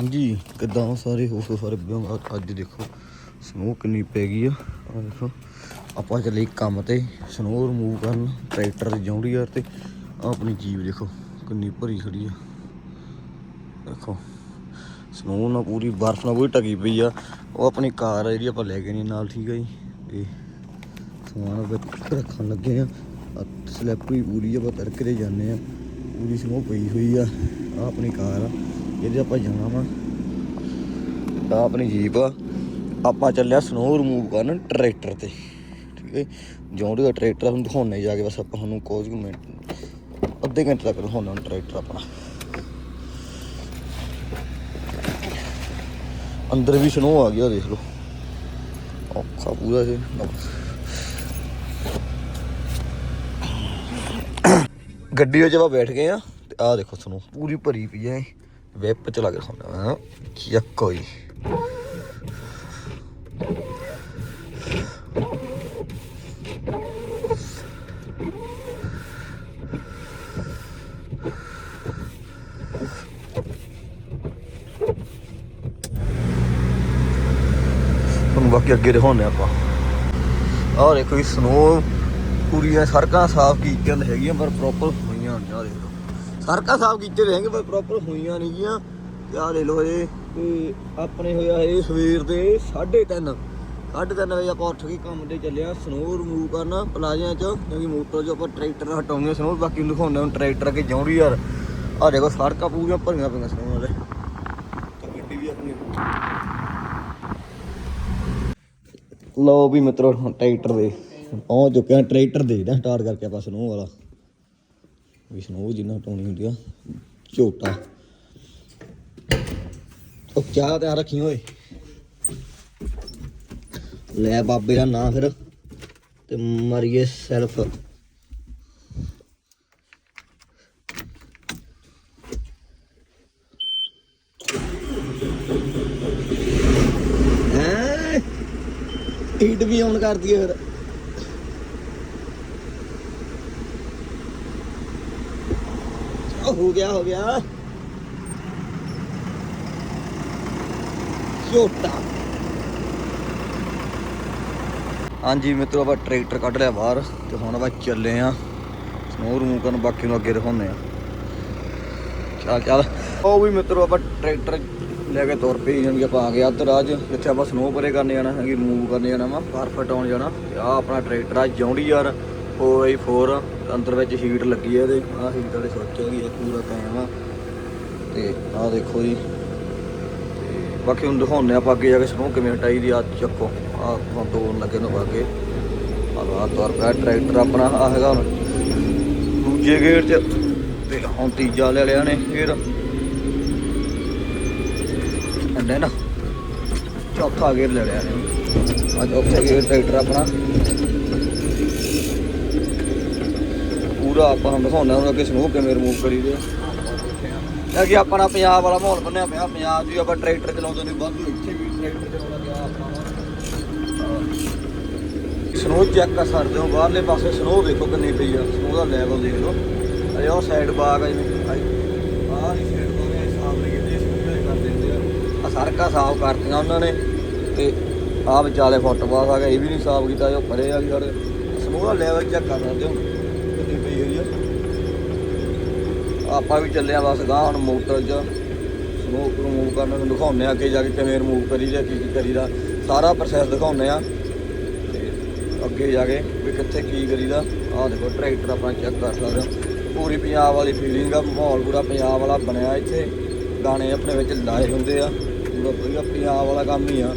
ਹਾਂਜੀ, ਕਿੱਦਾਂ ਸਾਰੇ ਹੋ ਸਾਰੇ ਵੀਰੋ ਅ- ਅੱਜ ਦੇਖੋ ਸਨੋ ਕਿੰਨੀ ਪੈ ਗਈ ਆ। ਆ ਦੇਖੋ, ਆਪਾਂ ਚੱਲੇ ਕੰਮ ਤੇ ਸਨੋ ਰਿਮੂਵ ਕਰਨ ਟਰੈਕਟਰ ਦੀ ਜੌਂਡੀ ਯਾਰ ਤੇ ਆਹ ਆਪਣੀ ਜੀਪ ਦੇਖੋ, ਕਿੰਨੀ ਭਰੀ ਖੜੀ ਆ। ਦੇਖੋ ਸਨੋ ਨਾਲ ਪੂਰੀ, ਬਰਫ਼ ਨਾਲ ਪੂਰੀ ਢਕੀ ਪਈ ਆ। ਉਹ ਆਪਣੀ ਕਾਰ ਆ ਜਿਹੜੀ ਆਪਾਂ ਲੈ ਕੇ ਨਹੀਂ, ਨਾਲ ਠੀਕ ਆ ਜੀ। ਇਹ ਸਮਾਨ ਵਿੱਚ ਰੱਖਣ ਲੱਗੇ ਆ। ਸਲੈਪ ਵੀ ਪੂਰੀ ਆ ਆਪਾਂ ਤੜਕੇ ਦੇ ਜਾਂਦੇ ਆ। ਪੂਰੀ ਸਨੋ ਪਈ ਹੋਈ ਆ ਆ ਆਪਣੀ ਕਾਰ ਆ। ਇਹਦੇ ਆਪਾਂ ਜਾਣਾ ਵਾ। ਆ ਆਪਣੀ ਜੀਪ ਆਪਾਂ ਚੱਲਿਆ ਸਨੋ ਰਿਮੂਵ ਕਰਨ ਟਰੈਕਟਰ ਤੇ। ਠੀਕ ਹੈ? ਜੌਂਡੀ ਦਾ ਟਰੈਕਟਰ ਤੁਹਾਨੂੰ ਦਿਖਾਉਣੇ ਜਾ ਕੇ ਬਸ ਆਪਾਂ ਤੁਹਾਨੂੰ ਕੁਝ ਮਿੰਟ ਅੱਧੇ ਘੰਟੇ ਤੱਕ ਦਿਖਾਉਣਾ ਟਰੈਕਟਰ ਆਪਣਾ ਅੰਦਰ ਵੀ ਸਨੋ ਆ ਗਿਆ, ਦੇਖ ਲਓ। ਔਖਾ ਪੂਰਾ ਸੀ ਗੱਡੀ ਵਿੱਚ ਆਪਾਂ ਬੈਠ ਗਏ ਆ ਤੇ ਆਹ ਦੇਖੋ ਸਨੋ ਪੂਰੀ ਭਰੀ ਪਈ ਐ ਵੈਪ ਚਲਾ ਕੇ ਦਿਖਾਉਂਦਾ ਹਾਂ ਬਾਕੀ ਅੱਗੇ ਦਿਖਾਉਂਦੇ ਆਪਾਂ। ਆਹ ਦੇਖੋ ਇਹ ਸਨੋ ਪੂਰੀਆਂ, ਸੜਕਾਂ ਸਾਫ਼ ਕੀਤੀਆਂ ਹੈਗੀਆਂ, ਪਰ ਪ੍ਰੋਪਰ ਹੋਈਆਂ ਨਹੀਂ, ਆਹ ਦੇਖ। ਲਓ ਸੜਕਾਂ ਸਾਫ਼ ਕੀਤੇ ਰਹੇਗੇ ਪਰ ਪ੍ਰੋਪਰ ਹੋਈਆਂ ਨਹੀਂ ਗੀਆਂ। ਤੇ ਆਹ ਲੈ ਲਓ ਇਹ, ਤੇ ਆਪਣੇ ਹੋਇਆ ਇਹ ਸਵੇਰ ਦੇ 3:30 3:30 ਵਜੇ ਆਪਾਂ ਉੱਠ ਕੇ ਕੰਮ ਤੇ ਚੱਲਿਆ ਸਨੋ ਰਿਮੂਵ ਕਰਨਾ ਪਲਾਜ਼ਿਆਂ 'ਚ, ਕਿਉਂਕਿ ਮੋਟਰ ਚੋਂ ਆਪਾਂ ਟਰੈਕਟਰ ਹਟਾਉਂਦੇ ਸਨੋ ਬਾਕੀ ਨੂੰ ਦਿਖਾਉਂਦੇ ਹੁਣ ਟਰੈਕਟਰ ਕੇ ਜੌਂਡੀ ਯਾਰ। ਆਹ ਦੇਖੋ ਸੜਕਾਂ ਪੂਰੀਆਂ ਭਰੀਆਂ ਪਈਆਂ ਸਨੋ ਵਾਲੇ। ਤੇ ਗੱਡੀ ਵੀ ਆਪਣੀ ਲਓ ਵੀ ਮਿੱਤਰੋ ਟਰੈਕਟਰ ਦੇ, ਪਹੁੰਚ ਚੁੱਕਿਆ ਟਰੈਕਟਰ ਦੇ ਨਾ ਸਟਾਰਟ ਕਰਕੇ ਆਪਾਂ ਸਨੋ ਵਾਲਾ। ਵੀ ਸਨੋ ਜਿੰਨਾ ਹਟਾਉਣੀ ਹੁੰਦੀ ਆ। ਝੋਟਾ। ਉਹ ਚਾਹ ਤੇ ਰੱਖੀ ਓਏ। ਲੈ ਬਾਬੇ ਦਾ ਨਾਂ ਫਿਰ, ਤੇ ਮਰੀਏ ਸੈਲਫ। ਹੈ? ਹੀਟ ਵੀ ਆਨ ਕਰਦੀ ਹੈ ਫਿਰ। ਹੋ ਗਿਆ ਹੋ ਗਿਆ। ਝੋਟਾ। ਹਾਂਜੀ, ਮਿੱਤਰੋ, ਆਪਾਂ ਟਰੈਕਟਰ ਕੱਢ ਲਿਆ ਬਾਹਰ ਤੇ ਹੁਣ ਆਪਾਂ ਚੱਲੇ ਆ ਸਨੋ ਰਿਮੂਵ ਕਰਨ, ਬਾਕੀ ਨੂੰ ਅੱਗੇ ਦਿਖਾਉਂਦੇ ਆ। ਚੱਲ ਚੱਲ। ਉਹ ਵੀ ਮਿੱਤਰੋ, ਆਪਾਂ ਟਰੈਕਟਰ ਲੈ ਕੇ ਤੁਰ ਪਏ ਜਾਣਗੇ ਆਪਾਂ ਆ ਗਏ ਅੱਧ ਰਾਜ ਜਿੱਥੇ ਆਪਾਂ ਸਨੋ ਪਰੇ ਕਰਨ ਜਾਣਾ, ਹੈਗੀ ਰਿਮੂਵ ਕਰਨੇ ਜਾਣਾ ਵਾ ਕਾਰ ਫਟਾਉਣ ਜਾਣਾ। ਤੇ ਆ ਆਪਣਾ ਟਰੈਕਟਰ ਆ ਜੌਂਡੀ ਯਾਰ 4x4 ਅੰਦਰ ਵਿੱਚ ਹੀਟ ਲੱਗੀ ਹੈ ਇਹਦੇ। ਆਹ ਹੀਟ ਵਾਲੇ ਸੋਚ ਹੈਗੀ ਇਹ ਪੂਰਾ ਕਾਇਮ ਆ। ਤੇ ਆਹ ਦੇਖੋ ਜੀ। ਤੇ ਬਾਕੀ ਹੁਣ ਦਿਖਾਉਂਦੇ ਆਪਾਂ ਅੱਗੇ ਜਾ ਕੇ ਸਨੋ ਕਿਵੇਂ ਹਟਾਈ ਦੀ ਆ ਚੱਕੋ। ਆਹ ਹੁਣ ਤੋੜਨ ਲੱਗੇ ਨੂੰ ਅੱਗੇ ਆ ਲਾ ਤੁਰ ਟਰੈਕਟਰ ਆਪਣਾ ਆ ਹੈਗਾ ਹੁਣ। ਦੂਜੇ ਗੇਅਰ 'ਚ। ਤੇ ਹੁਣ ਤੀਜਾ ਲੈ ਲਿਆ ਨੇ ਫਿਰ ਅੰਡੇ ਨਾ ਚੌਥਾ ਗੇਅਰ ਲੈ ਲਿਆ ਨੇ। ਆ ਚੌਥਾ ਗੇਅਰ ਟਰੈਕਟਰ ਆਪਣਾ। ਪੂਰਾ ਆਪਾਂ ਨੂੰ ਦਿਖਾਉਂਦਾ ਹੁਣ ਅੱਗੇ ਸਨੋ ਕਿਵੇਂ ਰਿਮੂਵ ਕਰੀਦੇ ਆ। ਕਿ ਆਪਣਾ ਪੰਜਾਬ ਵਾਲਾ ਮਾਹੌਲ ਬਣਿਆ ਪਿਆ, ਪੰਜਾਬ 'ਚ ਆਪਾਂ ਟਰੈਕਟਰ ਚਲਾਉਂਦੇ ਨੇ, ਵਾਧੂ ਇੱਥੇ ਵੀ ਟਰੈਕਟਰ ਚਲਾਉਂਦਾ ਗਿਆ ਆਪਣਾ ਸਨੋ ਚੈੱਕ ਕਰ ਸਕਦੇ ਹੋ ਬਾਹਰਲੇ ਪਾਸੇ ਸਨੋ ਦੇਖੋ ਕਿੰਨੀ ਪਈ ਆ ਸਨੋ ਦਾ ਲੈਵਲ ਦੇਖ ਲਓ। ਅਜੇ ਉਹ ਸਾਈਡ ਬਾਗ ਆ ਜਿਵੇਂ ਬਾਹਰ ਹੀ ਸਾਈਡ ਬਾਗ ਹੈ ਸਾਫ਼ ਨਹੀਂ ਕੀਤੇ ਸਨੋ ਕਰ ਦਿੰਦੇ ਆ। ਆ ਸੜਕਾਂ ਸਾਫ਼ ਕਰਤੀਆਂ ਉਹਨਾਂ ਨੇ, ਤੇ ਆਹ ਵਿਚਾਲੇ ਫੁੱਟਪਾਥ ਆ ਗਿਆ, ਇਹ ਵੀ ਨਹੀਂ ਸਾਫ਼ ਕੀਤਾ ਜੋ ਪਰੇ ਆ ਸਾਡੇ ਸਨੋ ਦਾ ਲੈਵਲ ਚੈੱਕ ਕਰ ਸਕਦੇ ਹੋ। ਕਿੰਨੀ ਹੋਈ ਆ ਆਪਾਂ ਵੀ ਚੱਲੇ ਆ ਬਸ ਗਾਂ ਹੁਣ ਮੋਟਰ 'ਚ। ਸਮੋਕ ਰਿਮੂਵ ਕਰਨ ਨੂੰ ਦਿਖਾਉਂਦੇ ਆ ਅੱਗੇ ਜਾ ਕੇ ਕਿਵੇਂ ਰਿਮੂਵ ਕਰੀਦਾ, ਕੀ ਕੀ ਕਰੀਦਾ। ਸਾਰਾ ਪ੍ਰੋਸੈਸ ਦਿਖਾਉਂਦੇ ਆ। ਅੱਗੇ ਜਾ ਕੇ ਵੀ ਕਿੱਥੇ ਕੀ ਕਰੀਦਾ। ਆਹ ਦੇਖੋ ਟਰੈਕਟਰ ਆਪਾਂ ਚੈੱਕ ਕਰ ਸਕਦੇ ਹੋ ਪੂਰੀ ਪੰਜਾਬ ਵਾਲੀ ਫੀਲਿੰਗ ਆ, ਮਾਹੌਲ ਪੂਰਾ ਪੰਜਾਬ ਵਾਲਾ ਬਣਿਆ ਇੱਥੇ। ਗਾਣੇ ਆਪਣੇ ਵਿੱਚ ਲਾਏ ਹੁੰਦੇ ਆ। ਪੂਰਾ ਵਧੀਆ ਪੰਜਾਬ ਵਾਲਾ ਕੰਮ ਹੀ ਆ।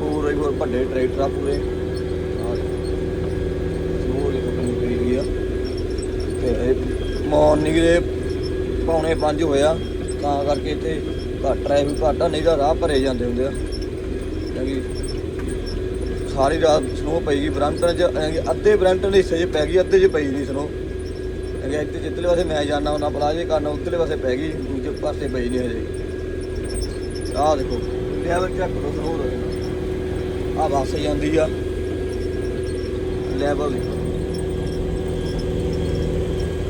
ਪੂਰੇ ਹੋਰ ਵੱਡੇ ਟਰੈਕਟਰ ਆ ਪੂਰੇ ਆਹ ਦੇਖੋ ਦੇਖੋ ਕਿੰਨੀ ਪਈ ਹੋਈ ਆ ਤੇ ਮਾਰਨਿੰਗ ਦੇ ਪੌਣੇ 5 ਹੋਇਆ ਤਾਂ ਕਰਕੇ ਇੱਥੇ ਘੱਟ ਟ੍ਰੈਫਿਕ ਘੱਟ ਆ, ਨਹੀਂ ਤਾਂ ਰਾਹ ਭਰੇ ਜਾਂਦੇ ਹੁੰਦੇ ਆ। ਕਿਉਂਕਿ ਸਾਰੀ ਰਾਤ ਸਨੋ ਪਈ ਗਈ ਬ੍ਰੈਂਟਨ ਚ ਅੱਧੇ ਬ੍ਰੈਂਟਨ ਦੇ ਹਿੱਸੇ 'ਚ ਪੈ ਗਈ, ਅੱਧੇ 'ਚ ਪਈ ਨਹੀਂ ਸਨੋ ਕਿਉਂਕਿ ਇੱਥੇ ਜਿੱਤਲੇ ਪਾਸੇ ਮੈਂ ਜਾਣਾ ਉਹਨਾਂ ਪਲਾਜੇ ਕਰਨ ਉੱਤਲੇ ਪਾਸੇ ਪੈ ਗਈ, ਦੂਜੇ ਪਾਸੇ ਪਈ ਨਹੀਂ ਹਜੇ। ਆਹ ਦੇਖੋ ਲੈਵਲ ਚੈੱਕ ਕਰੋ ਸਨੋ ਦਾ ਆਹ ਬੱਸ ਜਾਂਦੀ ਆ। ਲੈਵਲ ਦੇਖੋ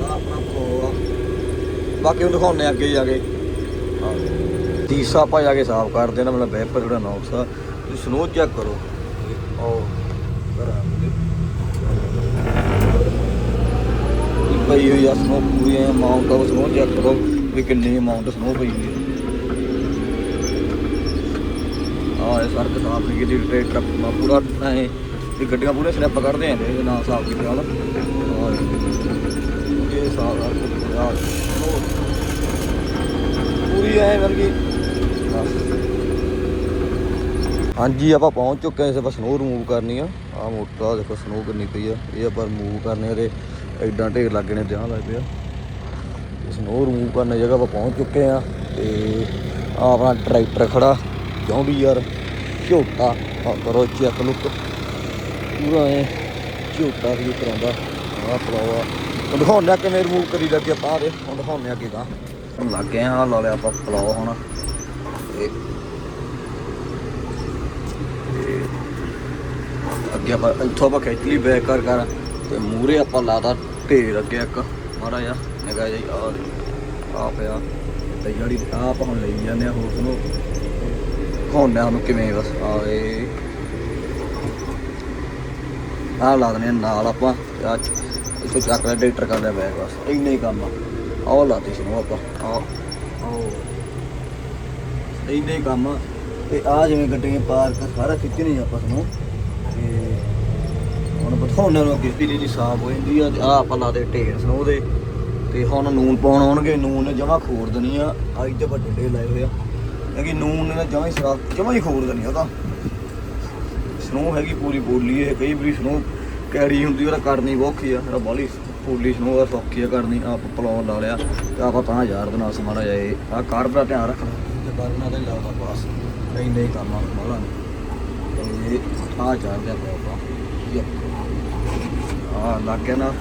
ਆਹ ਆਪਣਾ ਫਲੋ ਆ ਬਾਕੀ ਹੁਣ ਦਿਖਾਉਂਦੇ ਆ ਅੱਗੇ ਜਾ ਕੇ। ਹਾਂ। ਤੀਸਾ ਆਪਾਂ ਜਾ ਕੇ ਸਾਫ਼ ਕਰ ਦੇਣਾ ਮਤਲਬ ਵੈਪਰ ਜਿਹੜਾ ਨੌਕਸ ਆ, ਤੁਸੀਂ ਸਨੋ ਚੈੱਕ ਕਰੋ। ਆਓ ਪਈ ਹੋਈ ਆ ਸਨੋ ਪੂਰੀ ਅਮਾਉਂਟ ਆਫ ਸਨੋ ਚੈੱਕ ਕਰੋ ਵੀ ਕਿੰਨੀ ਅਮਾਉਂਟ ਸਨੋ ਪਈ ਹੋਈ ਹੈ ਆ ਇਹ ਸੜਕ ਸਾਫ਼ ਨਹੀਂ ਕੀਤੀ, ਟਰੈਕਟਰ ਪੂਰਾ ਐ ਇਹ ਗੱਡੀਆਂ ਪੂਰੇ ਸਲੈਪ ਕੱਢਦੇ ਆਂ ਇਹਦੇ ਨਾਲ ਸਾਫ਼ ਕੀਤੇ ਹਾਲ ਇਹ ਸਾਫ਼ ਆ ਆ ਪੂਰੀ ਐ ਵਰਗੀ ਹਾਂਜੀ, ਆਪਾਂ ਪਹੁੰਚ ਚੁੱਕੇ ਹਾਂ ਇਸ ਆਪਾਂ ਸਨੋ ਰਿਮੂਵ ਕਰਨੀ ਆ। ਆ ਮੋਟਰ ਆ, ਦੇਖੋ ਸਨੋ ਕਿੰਨੀ ਪਈ ਆ। ਇਹ ਆਪਾਂ ਰਿਮੂਵ ਕਰਨੇ ਆ ਤੇ ਐਡਾ ਢੇਰ ਲੱਗੇ ਨੇ, ਵਿਆਹ ਲੱਗ ਪਿਆ ਸਨੋ ਰਿਮੂਵ ਕਰਨ ਜਗ੍ਹਾ ਆਪਾਂ ਪਹੁੰਚ ਚੁੱਕੇ ਆ ਤੇ ਆ ਆਪਣਾ ਟਰੈਕਟਰ ਖੜਾ ਕਿਉਂਕਿ ਯਾਰ, ਝੋਟਾ। ਕਰੋ ਚੈੱਕ ਲੁੱਕ ਪੂਰਾ ਐ ਝੋਟਾ ਵੀ ਕਰਾਉਂਦਾ। ਆ। ਪਲਾਵਾ ਹੁਣ ਦਿਖਾਉਂਦੇ ਆ ਕਿਵੇਂ ਰਿਮੂਵ ਕਰੀ ਲੱਗੇ ਆਪਾਂ ਦੇ ਹੁਣ ਦਿਖਾਉਂਦੇ ਆ ਕਿਦਾਂ ਹੁਣ ਲੱਗ ਗਏ ਆ, ਲਾ ਲਿਆ ਆਪਾਂ ਪਲਾਵਾ ਹੁਣ। ਅੱਗੇ ਆਪਾਂ ਇੱਥੋਂ ਆਪਾਂ ਖਿੱਚ ਲਈ ਬੈਕ ਕਰ ਕਰ। ਤੇ ਮੂਰੇ ਆਪਾਂ ਲਾਤਾ ਢੇਰ ਅੱਗੇ ਇੱਕ, ਮਾੜਾ ਜਿਹਾ। ਨਿਗਾ ਜੀ ਆ ਆ ਪਿਆ। ਤੇ ਜਿਹੜੀ ਆ ਆਪਾਂ ਹੁਣ ਲਈ ਜਾਂਦੇ ਆ, ਹੋਰ ਨੂੰ ਹੋਣਾ ਉਹਨੂੰ ਕਿਵੇਂ, ਬਸ ਆਏ ਆ ਲਾ ਦਨੇ ਨਾਲ ਆਪਾਂ ਆ ਇੱਥੋਂ ਚੱਕ ਲਿਆ ਡਾਕਟਰ ਕਰ ਲਿਆ ਬੈਗ ਬਸ ਇੰਨਾ ਹੀ ਕੰਮ ਆ। ਆਹ ਲਾਤੀ ਸੀ ਆਪਾਂ, ਆਹ। ਆਓ ਇੰਨਾ ਹੀ ਕੰਮ ਆ। ਤੇ ਆ ਜਿਵੇਂ ਗੱਡੀਆਂ ਪਾਰਕ ਸਾਰਾ ਖਿੱਚਣੀ ਆਪਾਂ ਨੂੰ ਤੇ ਹੁਣ ਬਥਾਉਣੇ ਨੂੰ ਅੱਗੇ ਪੀਲੀ ਦੀ ਸਾਫ਼ ਹੋ ਜਾਂਦੀ ਆ ਤੇ ਆ ਆਪਾਂ ਲਾ ਦੇ ਢੇਰ ਸਨੋ ਦੇ ਤੇ ਹੁਣ ਨੂਨ ਪਾਉਣ ਆਉਣਗੇ, ਨੂਨ ਨੇ ਜਮਾ ਖੋਰ ਦੇਣੀ ਆ। ਅੱਜ ਤੇ ਵੱਡੇ ਢੇਰ ਲਾਏ ਹੋਏ ਆ। ਕਿਉਂਕਿ ਨੂਨ ਨੇ ਜਮਾ ਹੀ ਸਰਾ ਜਮਾ ਹੀ ਖੋਰ ਦੇਣੀ ਉਹਦਾ ਸਨੋ ਹੈਗੀ ਪੂਰੀ ਬੋਲੀ ਹੈ ਕਈ ਵਾਰੀ ਸਨੋ ਕੈੜੀ ਹੁੰਦੀ, ਉਹਦਾ ਕਰਨੀ ਔਖੀ ਆ। ਜਿਹੜਾ ਬਾਲੀ ਪੂਲੀ ਸਨੋ ਆ, ਸੌਖੀ ਆ ਕਰਨੀ, ਆਪ ਪਲਾਉਣ ਲਾ ਲਿਆ। ਤੇ ਆਪਾਂ ਤਾਂ ਹਜ਼ਾਰ ਦੇ ਨਾਲ ਜਾਏ ਆ ਕਾਰਬ ਦਾ ਧਿਆਨ ਰੱਖਣਾ। ਤੇ ਕਰਨਾ ਤਾਂ ਲਾਉਣਾ ਪਾਸ ਇੰਨੇ ਹੀ ਕੰਮ ਆ ਬਾਲਾ ਤੇ ਆ ਚਾਰ ਦੇ ਆਪਾਂ ਆ ਲੱਗ ਗਿਆ ਨਾ।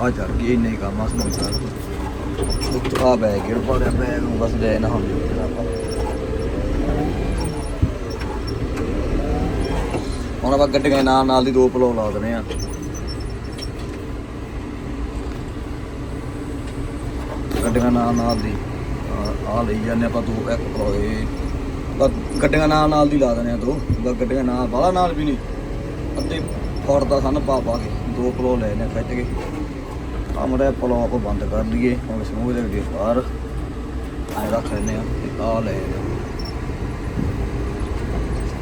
ਆ ਚੜ ਗਈ, ਇੰਨੇ ਹੀ ਕੰਮ ਆ ਸਮਝ ਕਰ ਆ ਬੈਗ ਗੇੜ ਪਾ ਬੈਗ ਨੂੰ ਬਸ ਲੈ ਨਾ ਹੁਣ ਆਪਾਂ ਗੱਡੀਆਂ ਨਾਲ ਨਾਲ ਦੀ ਦੋ ਪਲੋ ਲਾ ਦਨੇ ਆ। ਗੱਡੀਆਂ ਨਾਲ ਨਾਲ ਦੀ ਆ ਲਈ ਜਾਂਦੇ ਆਪਾਂ ਦੋ, ਇੱਕ ਪਲੋ ਇਹ। ਬਸ ਗੱਡੀਆਂ ਨਾਲ ਨਾਲ ਦੀ ਲਾ ਦਨੇ ਆ ਦੋ, ਬਸ ਗੱਡੀਆਂ ਨਾਲ, ਬਾਹਲਾ ਨਾਲ ਵੀ ਨਹੀਂ। ਅੱਧੇ ਫੜਦਾ ਦਾ ਸਾਨੂੰ ਪਾ ਪਾ ਕੇ ਦੋ ਪਲੋ ਲੈ ਨੇ ਖਿੱਚ ਕੇ। ਆ ਮੜਾ ਪਲੋ ਆਪਾਂ ਬੰਦ ਕਰ ਲਈਏ, ਹੁਣ ਸਮੂਹ ਦੇ ਅੱਗੇ ਬਾਹਰ। ਐ ਰੱਖ ਲੈਨੇ ਆ ਤੇ ਆ ਲੈ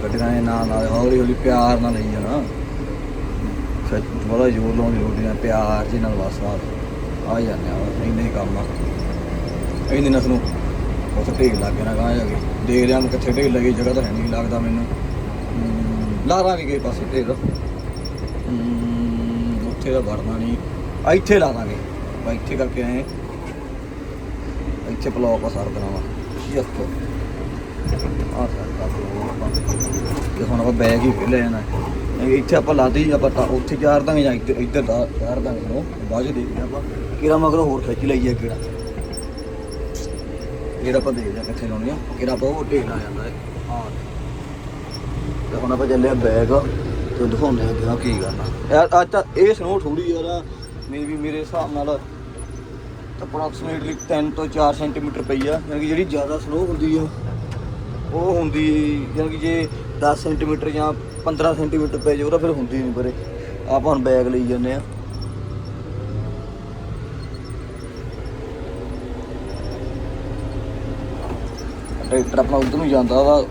ਗੱਡੀਆਂ ਦੇ ਨਾਲ ਨਾਲ ਹੌਲੀ ਹੌਲੀ ਪਿਆਰ ਨਾਲ ਲਈ ਜਾਣਾ। ਫਿਰ ਬੜਾ ਜ਼ੋਰ ਲੋੜ ਰੋਟੀਆਂ ਪਿਆਰ ਜੀ ਨਾਲ ਬਸ ਆ ਆ ਜਾਂਦੇ ਆ ਇੰਨੇ ਹੀ ਕੰਮ ਆ। ਇੰਨੇ ਨਸ ਨੂੰ ਉੱਥੇ ਢੇਰ ਲੱਗ ਗਿਆ ਨਾ ਗਾਂ ਜਾ ਕੇ। ਦੇਖ ਰਿਆ ਮੈਂ ਕਿੱਥੇ ਢੇਰ ਲੱਗੀ ਜਗ੍ਹਾ ਤਾਂ ਹੈ ਨਹੀਂ ਲੱਗਦਾ ਮੈਨੂੰ। ਹਮ, ਲਾ ਦਾਂਗੇ ਕਿਸੇ ਪਾਸੇ ਢੇਰ। ਉੱਥੇ ਤਾਂ ਵੜਨਾ ਨਹੀਂ। ਇੱਥੇ ਲਾ ਦਾਂਗੇ ਬਾ ਇੱਥੇ ਕਰਕੇ ਆਏ। ਇੱਥੇ ਬਲੌਕ ਆ ਸਰ ਦੇਣਾ ਵਾ ਯਸ ਆ ਤੇ ਹੁਣ ਆਪਾਂ ਬੈਗ ਹੀ ਲੈ ਜਾਣਾ ਇੱਥੇ ਆਪਾਂ ਲਾ ਦੇਈ ਆਪਾਂ ਤਾਂ ਉੱਥੇ ਚਾਰ ਦਾਂਗੇ ਜਾਂ ਇੱਧਰ ਇੱਧਰ ਦਾ ਚਾਰ ਦਾਂਗੇ ਨੂੰ ਬਾਅਦ 'ਚ ਦੇਖਦੇ ਆਪਾਂ। ਕਿਹੜਾ ਮਗਰ ਹੋਰ ਖਿੱਚ ਲਈਏ, ਕਿਹੜਾ। ਕਿਹੜਾ ਆਪਾਂ ਦੇਖਦੇ ਹਾਂ ਕਿੱਥੇ ਲਾਉਣੀ ਆ, ਕਿਹੜਾ ਆਪਾਂ ਉਹ ਢੇਰ ਆ ਜਾਂਦਾ ਹੈ। ਹਾਂ। ਤੇ ਹੁਣ ਆਪਾਂ ਚੱਲੇ ਆ ਬੈਗ। ਤੇ ਦਿਖਾਉਂਦੇ ਆ ਕਿ ਕੀ ਕਰਨਾ ਯਾਰ ਅੱਜ ਤਾਂ ਇਹ ਸਨੋ ਥੋੜੀ ਯਾਰ ਮੇਬੀ ਮੇਰੇ ਹਿਸਾਬ ਨਾਲ ਅਪਰੋਕਸੀਮੇਟਲੀ 3 ਤੋਂ 4 ਸੈਂਟੀਮੀਟਰ ਪਈ ਆ। ਯਾਨੀ ਕਿ ਜਿਹੜੀ ਜ਼ਿਆਦਾ ਸਨੋ ਹੁੰਦੀ ਆ ਉਹ ਹੁੰਦੀ ਯਾਨੀ ਕਿ ਜੇ 10 ਸੈਂਟੀਮੀਟਰ ਜਾਂ 15 ਸੈਂਟੀਮੀਟਰ ਪੈ ਜਾਊ ਤਾਂ ਫਿਰ ਹੁੰਦੀ ਨਹੀਂ ਪਰੇ। ਆਪਾਂ ਹੁਣ ਬੈਗ ਲਈ ਜਾਂਦੇ ਆ ਟਰੈਕਟਰ ਆਪਣਾ ਉਧਰ ਨੂੰ ਜਾਂਦਾ ਵਾ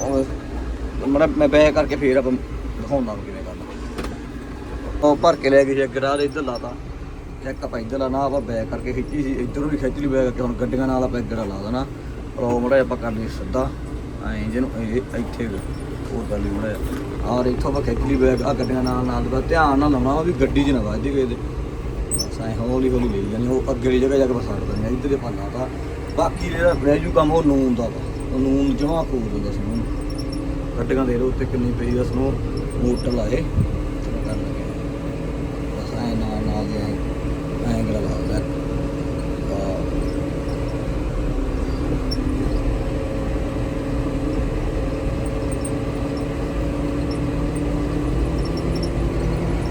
ਮੈਂ ਮੈਂ ਬੈਗ ਕਰਕੇ ਫੇਰ ਆਪਾਂ ਦਿਖਾਉਂਦਾ ਨੂੰ ਕਿਵੇਂ ਕਰਨਾ। ਉਹ ਭਰ ਕੇ ਲੈ ਕੇ ਜੇ ਗਰਾਰ ਇੱਧਰ ਲਾਤਾ ਚੈੱਕ ਆਪਾਂ ਇੱਧਰ ਲਾਣਾ, ਆਪਾਂ ਬੈਗ ਕਰਕੇ ਖਿੱਚੀ ਸੀ, ਇੱਧਰੋਂ ਵੀ ਖਿੱਚ ਲਈ ਬੈਗ ਕਰਕੇ ਹੁਣ ਗੱਡੀਆਂ ਨਾਲ ਆਪਾਂ ਇੱਧਰ ਲਾ ਦੇਣਾ। ਉਹ ਮੜਾ ਆਪਾਂ ਕਰਨੀ ਸਿੱਧਾ। ਐਂ ਜਿਹਨੂੰ ਇਹ ਇੱਥੇ ਹੋਰ ਗੱਲ ਲਈ ਮੜਾ ਔਰ ਇੱਥੋਂ ਆਪਾਂ ਖਿੱਚ ਲਈ ਬੈਗ ਆ ਗੱਡੀਆਂ ਨਾਲ ਨਾਲ ਦਾ ਧਿਆਨ ਨਾਲ ਲਾਉਣਾ ਵਾ ਵੀ ਗੱਡੀ 'ਚ ਨਾ ਵੱਜ ਗਏ ਤੇ ਬਸ ਐਂ ਹੌਲੀ ਹੌਲੀ ਲਈ ਜਾਣੀ, ਉਹ ਅੱਗੇ ਦੀ ਜਗ੍ਹਾ ਜਾ ਕੇ ਬਸਾੜ ਦਿੰਦੇ ਆ ਇੱਧਰ ਦੇ ਪਾਣਾ ਤਾਂ। ਬਾਕੀ ਜਿਹੜਾ ਰਹਿ ਕੰਮ, ਉਹ ਨੂਨ ਦਾ ਵਾ। ਉਹ ਨੂਨ ਜਮਾ ਪੂਰ ਦਿੰਦਾ ਸੀ ਉਹਨੂੰ। ਗੱਡੀਆਂ ਦੇ ਰੋ ਉੱਤੇ ਕਿੰਨੀ ਪਈ ਆ ਸਨੋ ਮੋਟਰ ਲਾਏ ਕਰ ਲਗੇ ਬਸ ਐਂ ਨਾਲ ਨਾਲ ਦੇ ਐਂ ਐਂ ਗਲਾ ਲਾ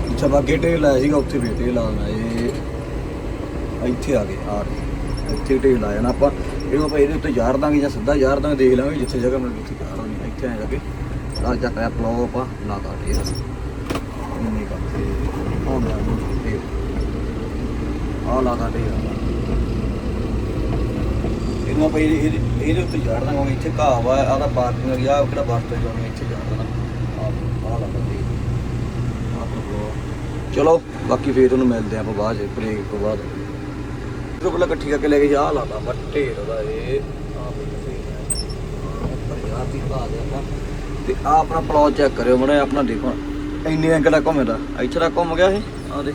ਅੱਛਾ ਬਾਗੇ ਢੇਰ ਲਾਇਆ ਸੀਗਾ, ਉੱਥੇ ਵੀ ਢੇਰ ਲਾਉਣਾ ਇਹ ਇੱਥੇ ਆ ਗਏ, ਆ ਇੱਥੇ ਢੇਰ ਲਾ ਜਾਣਾ ਆਪਾਂ। ਇਹਨੂੰ ਆਪਾਂ ਇਹਦੇ ਉੱਤੇ ਯਾਰ ਦਾਂਗੇ ਜਾਂ ਸਿੱਧਾ ਯਾਰ ਦਾਂਗੇ ਦੇਖ ਲਾਂਗੇ, ਜਿੱਥੇ ਜਗ੍ਹਾ ਮਿਲਦੀ ਉੱਥੇ ਯਾਰ ਦਾਂਗੇ ਇੱਥੇ ਆ ਜਾ ਕੇ। ਆ ਜਾ ਪਿਆ ਪਲਾਓ ਆਪਾਂ ਲਾਤਾ ਢੇਰ ਇੰਨੇ ਕਰਕੇ ਹੁਣ ਢੇਰ। ਆ ਲਾਤਾ ਢੇਰ। ਇਹਨੂੰ ਆਪਾਂ ਇਹਦੇ ਇਹਦੇ- ਉੱਤੇ ਯਾਰ ਦਾਂਗੇ, ਇੱਥੇ ਘਾਹ ਵਾ ਆਦਾ ਪਾਰਕਿੰਗ ਆ ਕਿਹੜਾ ਬੱਸ ਤੇ ਜਾਣੀ ਇੱਥੇ ਯਾਰ ਦੇਣਾ ਆ ਆ ਲਾਤਾ ਢੇਰ ਚਲੋ, ਬਾਕੀ ਫੇਰ ਤੁਹਾਨੂੰ ਮਿਲਦੇ ਆਪਾਂ ਬਾਅਦ ਚ ਬ੍ਰੇਕ ਤੋਂ ਬਾਅਦ। ਇਹ ਪਹਿਲਾਂ ਇਕੱਠੀ ਕਰਕੇ ਲੈ ਕੇ ਜਾ ਲਾਦਾ ਪਰ ਉਹਦਾ ਇਹ। ਪੰਜਾਬੀ ਪਾ ਆਪਾਂ। ਤੇ ਆ ਆਪਣਾ ਪਲਾਟ ਚੈੱਕ ਕਰਿਓ ਮੜਾ ਆਪਣਾ ਦੇਖੋ। ਇੰਨੇ ਐਂਗਲ ਆ ਘੁੰਮਦਾ ਇੱਥੇ ਦਾ ਘੁੰਮ ਗਿਆ ਇਹ? ਆ ਦੇ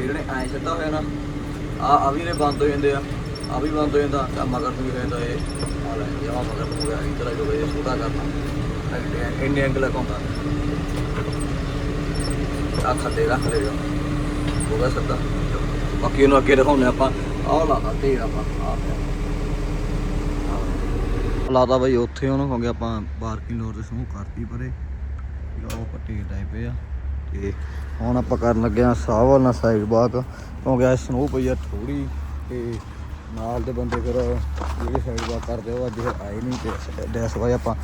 ਇਹਨੇ ਐਂ ਸਿੱਧਾ ਹੋਇਆ ਨਾ ਆ ਆ ਵੀ ਨੇ ਬੰਦ ਹੋ ਜਾਂਦੇ ਆ। ਆ ਵੀ ਬੰਦ ਹੋ ਜਾਂਦਾ। ਆ ਮਗਰ ਨੂੰ ਵੀ ਰਹਿੰਦਾ ਇਹ। ਆ ਲੈ ਜਾ ਮਗਰ ਹੋ ਗਿਆ। ਇਧਰ ਜੋ ਇਹ ਛੋਟਾ ਕਰਨਾ। ਇੰਨੇ- ਇੰਨੇ ਐਂਗਲ ਆ ਘੁੰਮਦਾ। ਆ ਥੱਲੇ ਰੱਖ ਲਿਓ ਹੋਗਾ ਸਿੱਧਾ। ਬਾਕੀ ਇਹਨੂੰ ਅੱਗੇ ਦਿਖਾਉਂਦੇ ਆਪਾਂ। ਆਹ ਲਾਤਾ ਢੇਰ ਆਪਾਂ ਆਹ ਪਿਆ। ਬਈ, ਉੱਥੇ ਉਹਨੂੰ ਹੋ ਆਪਾਂ ਪਾਰਕਿੰਗ ਲੋਰ ਤੇ ਸਮੂਹ ਕਰਤੀ ਪਰੇ। ਉਹ ਪੱਟੀ ਟਾਈਪ ਆ। ਤੇ ਹੁਣ ਆਪਾਂ ਕਰਨ ਲੱਗੇ ਆ ਸਾਹ ਵਾਲਾ ਸਾਈਡ ਬਾਕ ਕਿਉਂਕਿ ਸਨੋ ਪਈ ਆ ਥੋੜੀ ਤੇ ਨਾਲ ਦੇ ਬੰਦੇ ਫਿਰ ਜਿਹੜੇ ਸਾਈਡ ਬਾਕ ਕਰਦੇ ਉਹ ਅੱਜ ਆਏ ਨਹੀਂ ਤੇ ਡੈਸ ਵਾਈ ਆਪਾਂ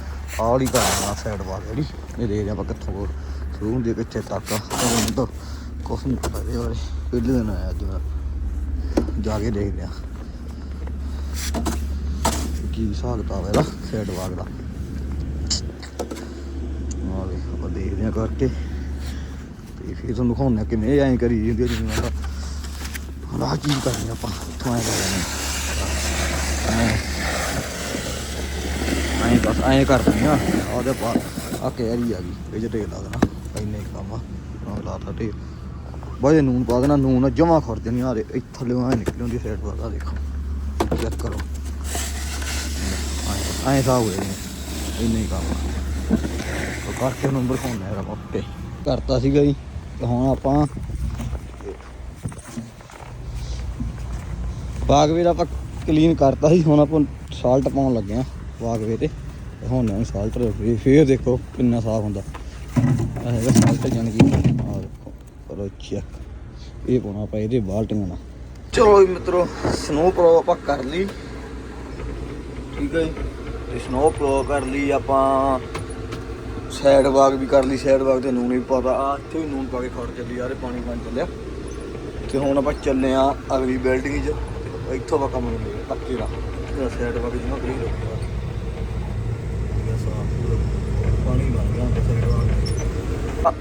ਆਹ ਵਾਲੀ ਕਰਨਾ ਸਾਈਡ ਬਾਕ ਜਿਹੜੀ। ਇਹ ਦੇਖਦੇ ਆਪਾਂ ਕਿੱਥੋਂ ਸ਼ੁਰੂ ਹੁੰਦੀ ਕਿੱਥੇ ਤੱਕ ਆ। ਕੁਛ ਨਹੀਂ ਪਤਾ ਇਹਦੇ ਬਾਰੇ। ਪਹਿਲੇ ਦਿਨ ਆਇਆ ਅੱਜ ਮੈਂ। ਜਾ ਕੇ ਦੇਖਦੇ ਆ ਕੀ ਹਿਸਾਬ ਕਿਤਾਬ ਇਹਦਾ ਸਾਈਡ ਬਾਗ ਦਾ। ਆ ਆਪਾਂ ਦੇਖਦੇ ਆ ਕਰਕੇ। ਤੇ ਫਿਰ ਤੁਹਾਨੂੰ ਦਿਖਾਉਂਦੇ ਆ ਕਿਵੇਂ ਐਂ ਕਰੀ ਜਾਂਦੀ ਜਿਵੇਂ ਮੈਂ ਹੁਣ ਆਹ ਕਰਨੀ ਆਪਾਂ, ਇੱਥੋਂ ਐਂ ਕਰ ਐਂ। ਬਸ ਐਂ ਕਰਨੀ ਆ। ਉਹਦੇ ਪਾ ਆ ਕੈਰੀ ਆ ਗਈ, ਇਹ ਜਿਹੜੇ ਲਾ ਦੇਣਾ। ਲਾਤਾ ਢੇਰ। ਬਾਜੇ ਨੂਨ ਪਾ ਦੇਣਾ, ਨੂਨ ਜਮਾ ਖੜ ਜਣੀ ਆ ਦੇ ਇੱਥੇ ਲਿਓ ਐ ਨਿਕਲ ਹੁੰਦੀ ਸਾਈਡ ਵਾਲਾ ਦੇਖੋ। ਚੈੱਕ ਕਰੋ। ਐਂ ਸਾਹ ਹੋਏ ਇੰਨੇ ਹੀ ਕੰਮ ਉਹ ਕਰਕੇ ਨੰਬਰ ਫੋਨ ਲੈ ਰਾ ਪੱਕੇ ਕਰਤਾ ਸੀਗਾ ਜੀ। ਹੁਣ ਆਪਾਂ ਬਾਗਵੇ ਦਾ ਆਪਾਂ ਕਲੀਨ ਕਰਤਾ ਸੀ। ਹੁਣ ਆਪਾਂ ਸਾਲਟ ਪਾਉਣ ਲੱਗੇ ਆ ਬਾਗਵੇ ਤੇ। ਹੁਣ ਸਾਲਟ ਫੇਰ ਫੇਰ ਦੇਖੋ ਕਿੰਨਾ ਸਾਫ਼ ਹੁੰਦਾ। ਇਹ ਸਾਲਟ ਜਾਨ ਕੀ ਕਰੋ ਚੈੱਕ ਇਹ ਪਾਉਣਾ ਆਪਾਂ, ਇਹਦੇ ਬਾਲਟੀਆਂ ਨਾਲ। ਚਲੋ ਜੀ ਮਿੱਤਰੋ ਸਨੋ ਪ੍ਰੋ ਆਪਾਂ ਕਰ ਲਈ। ਠੀਕ ਹੈ ਤੇ ਸਨੋ ਪ੍ਰੋ ਕਰ ਲਈ ਆਪਾਂ। ਸਾਈਡ ਬਾਗ ਵੀ ਕਰ ਲਈ ਸਾਈਡ ਬਾਗ ਤੇ ਨੂਨ ਵੀ ਪਾਤਾ ਆ ਇੱਥੇ ਵੀ ਨੂਨ ਪਾ ਕੇ ਖੜ ਚੱਲੀ ਯਾਰ ਇਹ ਪਾਣੀ ਬਣ ਚੱਲਿਆ। ਤੇ ਹੁਣ ਆਪਾਂ ਚੱਲੇ ਆ ਅਗਲੀ ਬਿਲਡਿੰਗ 'ਚ। ਇੱਥੋਂ ਆਪਾਂ ਕੰਮ ਕਰਾਂਗੇ ਪੱਕੀ ਦਾ। ਇਹਦਾ ਸਾਈਡ ਬਾਗ ਜਿਹਾ ਕਰੀ ਰੱਖਿਆ ਪਾਣੀ ਬਣ ਗਿਆ ਸਾਈਡ ਬਾਗ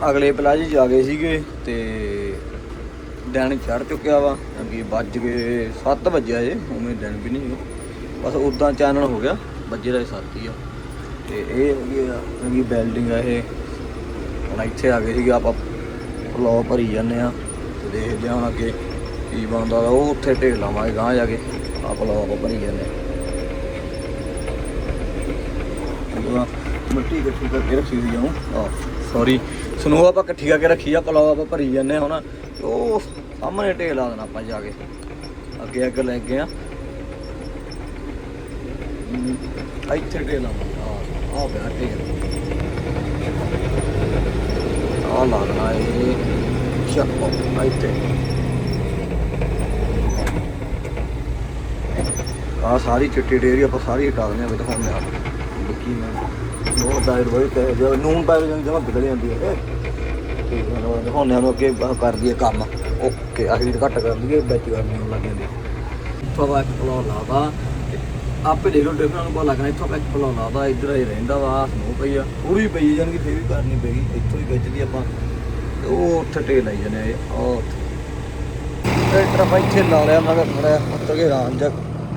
ਅਗਲੇ ਪਲਾਜੀ ਜਾ ਗਏ ਸੀਗੇ ਤੇ ਦਿਨ ਚੜ ਚੁੱਕਿਆ ਵਾ ਅੱਗੇ ਵੱਜ ਗਏ 7 ਵਜੇ ਜੇ, ਉਵੇਂ ਦਿਨ ਵੀ ਨਹੀਂ ਬਸ ਉਦਾਂ ਚੈਨਲ ਹੋ ਗਿਆ, ਵੱਜੇ ਦਾ ਸੱਤ ਹੀ ਆ। ਤੇ ਇਹ ਹੈਗੀ ਆ ਹੈਗੀ ਬਿਲਡਿੰਗ ਆ ਇਹ, ਹੁਣ ਇੱਥੇ ਆ ਗਏ ਸੀਗੇ, ਆਪਾਂ ਫਲੋ ਭਰੀ ਜਾਂਦੇ ਆ, ਤੇ ਦੇਖਦੇ ਆ ਹੁਣ ਅੱਗੇ ਕੀ ਬਣਦਾ ਉਹ ਉੱਥੇ ਢੇਰ ਲਾਵਾਂਗੇ ਗਾਂ ਜਾ ਕੇ ਆ ਫਲੋ ਆਪਾਂ ਭਰੀ ਜਾਂਦੇ ਆ। ਮਿੱਟੀ ਇਕੱਠੀ ਕਰਕੇ ਰੱਖੀ ਹੋਈ ਆ ਆ ਸੌਰੀ ਸਨੋ ਆਪਾਂ ਇਕੱਠੀ ਕਰਕੇ ਰੱਖੀ ਆ, ਪਲਾਓ ਆਪਾਂ ਭਰੀ ਜਾਂਦੇ ਹੁਣ। ਉਹ ਸਾਹਮਣੇ ਢੇਰ ਲਾ ਦੇਣਾ ਆਪਾਂ ਜਾ ਕੇ। ਅੱਗੇ ਅੱਗੇ ਲੈ ਕੇ ਆ। ਇੱਥੇ ਢੇਰ ਲਾਵਾਂਗੇ ਆ ਆ ਪਿਆ ਢੇਰ ਆ ਲਾ ਦੇਣਾ ਇਹ। ਚੱਕੋ ਇੱਥੇ। ਆ ਸਾਰੀ ਚਿੱਟੀ ਡੇਰੀ ਆਪਾਂ ਸਾਰੀ ਹਟਾ ਦਿੰਦੇ ਆ ਦਿਖਾਉਂਦੇ ਆ ਬੱਕੀ ਮੈਂ। ਨੋਟ ਦਾਇਰ ਹੋਏ ਤੇ ਜਦੋਂ ਨੂਨ ਪਾਏ ਜਦੋਂ ਜਮਾ ਬਿਗੜ ਜਾਂਦੀ ਹੈ। ਤੇ ਹੁਣ ਨੂੰ ਅੱਗੇ ਆਹ ਕਰ ਕੰਮ। ਓਕੇ, ਆਹੀ ਘੱਟ ਕਰ ਲਈਏ ਵਿੱਚ ਕਰਨੀ ਹੋਣ ਲੱਗ ਜਾਂਦੀ ਇੱਥੋਂ ਆਪਾਂ ਇੱਕ ਆਪੇ ਦੇਖ ਲਓ ਟਿਫਨਾਂ ਨੂੰ ਪਤਾ ਲੱਗਣਾ, ਇੱਥੋਂ ਆਪਾਂ ਇੱਕ ਪਲਾਟ ਲਾਦਾ ਇੱਧਰ ਹੀ ਰਹਿੰਦਾ ਵਾ ਸਨੋ ਪਈ ਆ। ਪੂਰੀ ਪਈ ਜਾਣਗੀ ਫੇਰ ਵੀ ਕਰਨੀ ਪੈਗੀ ਇੱਥੋਂ ਹੀ ਖਿੱਚਦੀ ਆਪਾਂ ਤੇ ਉਹ ਉੱਥੇ ਢੇ ਲਾਈ ਜਾਂਦੇ ਆ ਉਹ ਟਰੈਕਟਰ ਆਪਾਂ ਇੱਥੇ ਲਾ ਲਿਆ, ਮੈਂ ਕਿਹਾ ਥੋੜਾ ਉੱਤਰ ਕੇ ਆਰਾਮ ਜਾ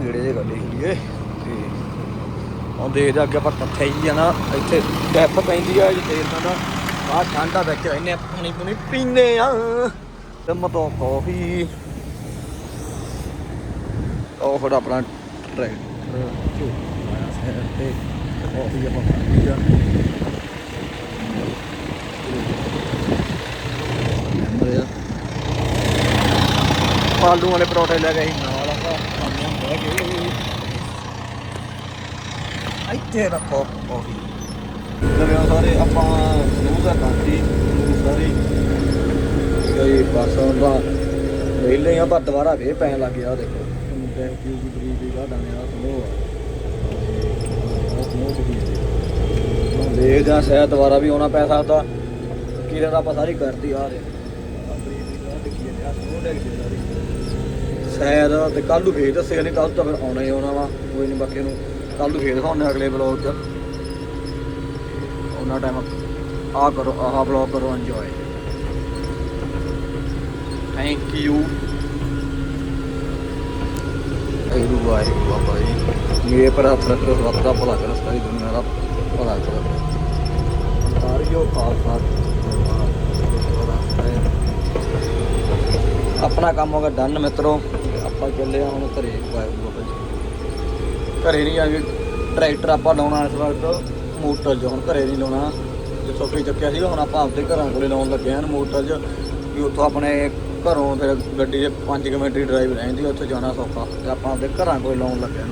ਨੇੜੇ ਜੇ ਗੱਡੀ ਖੜੀਏ ਤੇ ਦੇਖਦੇ ਅੱਗੇ ਆਪਾਂ ਪੱਥੇ ਹੀ ਆ ਇੱਥੇ ਡੈਪ ਪੈਂਦੀ ਆ ਜਿੱਥੇ ਇਦਾਂ ਦਾ ਆ ਠੰਡਾ ਵਿੱਚ ਰਹਿੰਦੇ ਆ ਪਾਣੀ ਪੂਣੀ ਪੀਂਦੇ ਆ ਤੇ ਮਤੋਂ ਕਾਫੀ ਉਹ ਫਿਰ ਆਪਣਾ ਟਰੈਕਟਰ ਝੋਲਾ ਸਾਈਡ ਤੇ ਕਾਫੀ ਆਪਾਂ ਪੀਂਦੀ ਆ ਆਲੂ ਵਾਲੇ ਪਰੌਂਠੇ ਲੈ ਗਏ ਸੀ ਨਾਲ ਆਪਾਂ ਖਾਂਦੇ ਹੁੰਦੇ ਹੈਗੇ ਇੱਥੇ ਰੱਖੋ ਕਾਫੀ ਲਵੇ ਸਾਰੇ ਆਪਾਂ ਨੂੰ ਦਾ ਕਾਫੀ ਸਾਰੇ। ਗਏ ਬਸ ਉਹਦਾ ਵੇਲੇ ਆ, ਪਰ ਦੁਬਾਰਾ ਫੇਰ ਪੈਣ ਲੱਗ ਗਿਆ ਦੇਖੋ। ਹੈ ਕਿ ਉਹ ਬਰੀਕ ਦੀ ਗਾਡਾਂ ਨੇ ਆ। ਸਮੂਹ ਆ ਆ। ਸਮੂਹ ਚ ਹਾਂ ਸ਼ਾਇਦ ਦੁਬਾਰਾ ਵੀ ਆਉਣਾ ਪੈ ਸਕਦਾ। ਕਿਰਨ ਦਾ ਆਪਾਂ ਸਾਰੀ ਕਰਤੀ ਆ ਰਹੇ। ਸ਼ਾਇਦ ਤੇ ਕੱਲ ਨੂੰ ਫੇਰ ਦੱਸਿਆ ਨਹੀਂ ਕੱਲ ਤਾਂ ਫਿਰ ਆਉਣਾ ਹੀ ਆਉਣਾ ਵਾ, ਕੋਈ ਨਹੀਂ ਬਾਕੀ ਨੂੰ। ਕੱਲ ਨੂੰ ਫੇਰ ਦਿਖਾਉਂਦੇ ਅਗਲੇ ਬਲੌਗ 'ਚ। ਉਹਨਾਂ ਟਾਈਮ ਆ ਕਰੋ, ਆਹ ਬਲੌਗ ਕਰੋ enjoy thank you Waheguru Waheguru Baba ji. ਮੇਰੇ ਪਰ ਹੱਥ ਰੱਖੋ ਰੱਬ ਦਾ ਭਲਾ ਕਰੋ, ਸਾਰੀ ਦੁਨੀਆ ਦਾ ਭਲਾ ਕਰੋ। ਸਾਰਿਓ ਖਾਲਸਾ। ਆਪਣਾ ਕੰਮ ਹੋ ਗਿਆ ਡਨ ਮਿੱਤਰੋ। ਆਪਾਂ ਚੱਲੇ ਆ ਹੁਣ ਘਰੇ ਵਾਹਿਗੁਰੂ ਬਾਬਾ ਜੀ। ਘਰੇ ਨਹੀਂ ਆਗੇ ਟਰੈਕਟਰ ਆਪਾਂ ਲਾਉਣਾ ਇਸ ਵਕਤ ਮੋਟਰ 'ਚ ਹੁਣ ਘਰੇ ਨਹੀਂ ਲਾਉਣਾ। ਜਿੱਥੋਂ ਫੀ ਚੱਕਿਆ ਸੀਗਾ, ਹੁਣ ਆਪਾਂ ਆਪਦੇ ਘਰਾਂ ਕੋਲੇ ਲਾਉਣ ਲੱਗੇ ਹਾਂ ਮੋਟਰ 'ਚ, ਵੀ ਉੱਥੋਂ ਆਪਣੇ ਘਰੋਂ ਫਿਰ ਗੱਡੀ 'ਚ 5 ਮਿੰਟ ਦੀ ਡਰਾਈਵ ਰਹਿੰਦੀ ਉੱਥੇ ਜਾਣਾ ਸੌਖਾ, ਤੇ ਆਪਾਂ ਆਪਦੇ ਘਰਾਂ ਕੋਲੇ ਲਾਉਣ ਲੱਗੇ ਹਾਂ।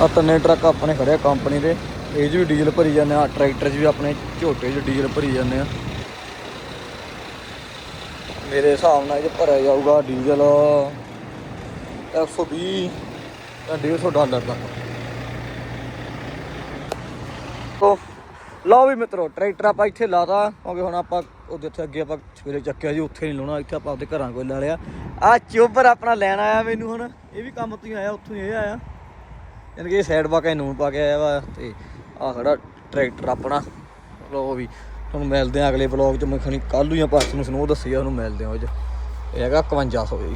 ਆ ਤਿੰਨੇ ਟਰੱਕ ਆਪਣੇ ਖੜੇ ਕੰਪਨੀ ਦੇ, ਇਹ 'ਚ ਵੀ ਡੀਜ਼ਲ ਭਰੀ ਜਾਂਦੇ ਆ ਟਰੈਕਟਰ 'ਚ ਵੀ ਆਪਣੇ ਝੋਟੇ 'ਚ ਡੀਜ਼ਲ ਭਰੀ ਜਾਂਦੇ ਆ। ਮੇਰੇ ਹਿਸਾਬ ਨਾਲ ਇਹ 'ਚ ਭਰਿਆ ਜਾਊਗਾ ਡੀਜ਼ਲ 120 ਜਾਂ 150 ਡਾਲਰ ਦਾ ਤੋ ਲਓ ਵੀ ਮਿੱਤਰੋ, ਟਰੈਕਟਰ ਆਪਾਂ ਇੱਥੇ ਲਾਤਾ ਕਿਉਂਕਿ ਹੁਣ ਆਪਾਂ ਉਹ ਜਿੱਥੇ ਅੱਗੇ ਆਪਾਂ ਸਵੇਰੇ ਚੱਕਿਆ ਸੀ, ਉੱਥੇ ਨਹੀਂ ਲਾਉਣਾ, ਇੱਥੇ ਆਪਾਂ ਆਪਦੇ ਘਰਾਂ ਕੋਲ ਲਾ ਲਿਆ। ਆ ਚੋਬਰ ਆਪਣਾ ਲੈਣ ਆਇਆ ਮੈਨੂੰ ਹੁਣ, ਇਹ ਵੀ ਕੰਮ ਤੋਂ ਹੀ ਆਇਆ, ਉੱਥੋਂ ਹੀ ਇਹ ਆਇਆ। ਯਾਨੀ ਕਿ ਇਹ ਸਾਈਡ ਪਾ ਕੇ ਨੂਨ ਪਾ ਕੇ ਆਇਆ ਵਾ, ਤੇ ਆ ਖੜਾ ਟਰੈਕਟਰ ਆਪਣਾ। ਲਓ ਵੀ, ਤੁਹਾਨੂੰ ਮਿਲਦੇ ਆ ਅਗਲੇ ਵਲੌਗ 'ਚ, ਮੈਂ ਖਣੀ ਕੱਲ ਨੂੰ ਜਾਂ ਪਰਸੋਂ ਨੂੰ ਸਨੋ ਆ, ਉਹਨੂੰ ਮਿਲਦੇ ਆ ਉਹ 'ਚ। ਇਹ ਹੈਗਾ 5100 ਜੀ